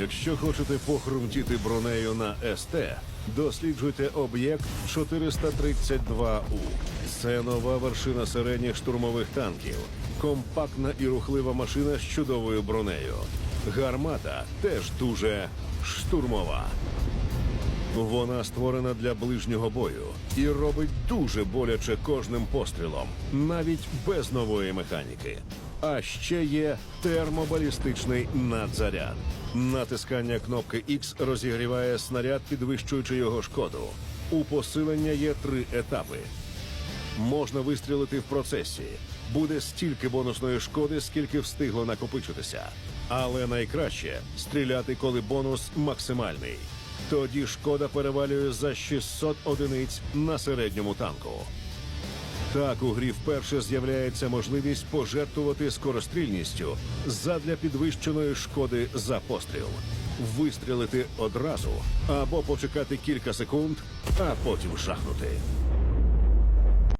Якщо хочете похрумтіти бронею на СТ, досліджуйте об'єкт 432У. Це нова вершина середніх штурмових танків, компактна і рухлива машина з чудовою бронею. Гармата теж дуже штурмова. Вона створена для ближнього бою і робить дуже боляче кожним пострілом, навіть без нової механіки. А ще є термобалістичний надзаряд. Натискання кнопки X розігріває снаряд, підвищуючи його шкоду. У посилення є три етапи. Можна вистрілити в процесі. Буде стільки бонусної шкоди, скільки встигло накопичитися. Але найкраще стріляти, коли бонус максимальний. Тоді шкода перевалює за 600 одиниць на середньому танку. Так у грі вперше з'являється можливість пожертвувати скорострільністю задля підвищеної шкоди за постріл. Вистрілити одразу або почекати кілька секунд, а потім шахнути.